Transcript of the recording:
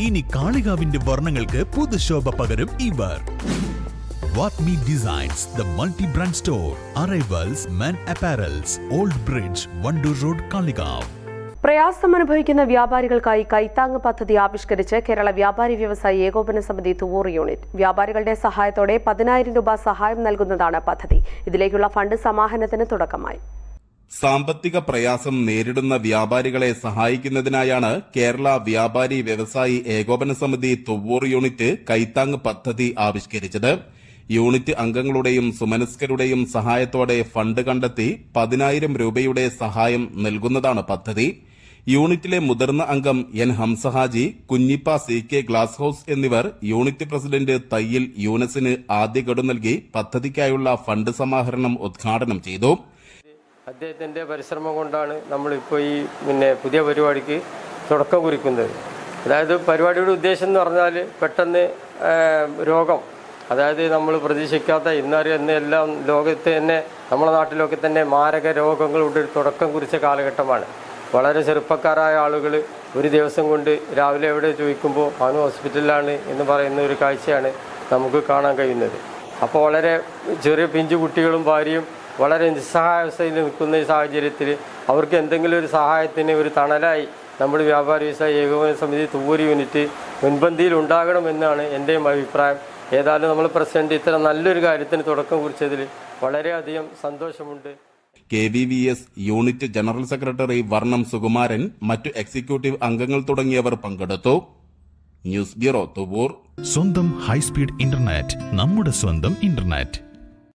ഇനി കാളികാവിന്റെ വർണങ്ങൾക്ക് പുതുശോഭ പകരും ഇവർ. വാട്ട്മി designs the multi brand store arrivals men apparels old bridge Wandoor road Kalikavu പ്രയാസം അനുഭവിക്കുന്ന വ്യാപാരികൾക്കായി കൈത്താങ് പദ്ധതി ആവിഷ്കരിച്ച് കേരള വ്യാപാരി വ്യവസായി ഏകോപന സമിതി തുവൂർ യൂണിറ്റ്. വ്യാപാരികളുടെ സഹായത്തോടെ പതിനായിരം രൂപ സഹായം നൽകുന്നതാണ് പദ്ധതി. ഇതിലേക്കുള്ള ഫണ്ട് സമാഹരണത്തിന് തുടക്കമായി. സാമ്പത്തിക പ്രയാസം നേരിടുന്ന വ്യാപാരികളെ സഹായിക്കുന്നതിനായാണ് കേരള വ്യാപാരി വ്യവസായി ഏകോപന സമിതി തുവ്വൂർ യൂണിറ്റ് കൈത്താങ് പദ്ധതി ആവിഷ്കരിച്ചത്. യൂണിറ്റ് അംഗങ്ങളുടെയും സുമനസ്കരുടെയും സഹായത്തോടെ ഫണ്ട് കണ്ടെത്തി പതിനായിരം രൂപയുടെ സഹായം നൽകുന്നതാണ് പദ്ധതി. യൂണിറ്റിലെ മുതിർന്ന അംഗം N Hamsahaji Kunjippa C K glass house എന്നിവർ യൂണിറ്റ് പ്രസിഡന്റ് തയ്യിൽ യൂനസിന് ആദ്യ ഗഡു നൽകി പദ്ധതിക്കായുള്ള ഫണ്ട് സമാഹരണം ഉദ്ഘാടനം ചെയ്തു. അദ്ദേഹത്തിന്റെ പരിശ്രമം കൊണ്ടാണ് നമ്മളിപ്പോൾ ഈ പിന്നെ പുതിയ പരിപാടിക്ക് തുടക്കം കുറിക്കുന്നത്. അതായത് പരിപാടിയുടെ ഉദ്ദേശം എന്ന് പറഞ്ഞാൽ പെട്ടെന്ന് രോഗം. അതായത് നമ്മൾ പ്രതീക്ഷിക്കാത്ത ഇന്നറിയുന്ന എല്ലാം ലോകത്ത് തന്നെ നമ്മുടെ നാട്ടിലൊക്കെ തന്നെ മാരക രോഗങ്ങളുടെ ഒരു തുടക്കം കുറിച്ച കാലഘട്ടമാണ്. വളരെ ചെറുപ്പക്കാരായ ആളുകൾ ഒരു ദിവസം കൊണ്ട് രാവിലെ എവിടെ ചോദിക്കുമ്പോൾ അവന് ഹോസ്പിറ്റലിലാണ് എന്ന് പറയുന്ന ഒരു കാഴ്ചയാണ് നമുക്ക് കാണാൻ കഴിയുന്നത്. അപ്പോൾ വളരെ ചെറിയ പിഞ്ചു കുട്ടികളും ഭാര്യയും വളരെ നിസ്സഹായവസ്ഥയിൽ നിൽക്കുന്ന ഈ സാഹചര്യത്തിൽ അവർക്ക് എന്തെങ്കിലും ഒരു സഹായത്തിന് ഒരു തണലായി നമ്മൾ വ്യാപാര വ്യവസായ ഏകോപന സമിതി തൂവൂര് യൂണിറ്റ് മുൻപന്തിയിൽ ഉണ്ടാകണമെന്നാണ് എന്റെയും അഭിപ്രായം. ഏതായാലും നമ്മൾ പ്രസിഡന്റ് ഇത്തരം നല്ലൊരു കാര്യത്തിന് തുടക്കം കുറിച്ചതിൽ വളരെയധികം സന്തോഷമുണ്ട്. K V V S unit general secretary Varnam Sukumaran മറ്റു എക്സിക്യൂട്ടീവ് അംഗങ്ങൾ തുടങ്ങിയവർ പങ്കെടുത്തു. News bureau Thuvvur. സ്വന്തം ഹൈസ്പീഡ് ഇന്റർനെറ്റ് നമ്മുടെ സ്വന്തം ഇന്റർനെറ്റ്.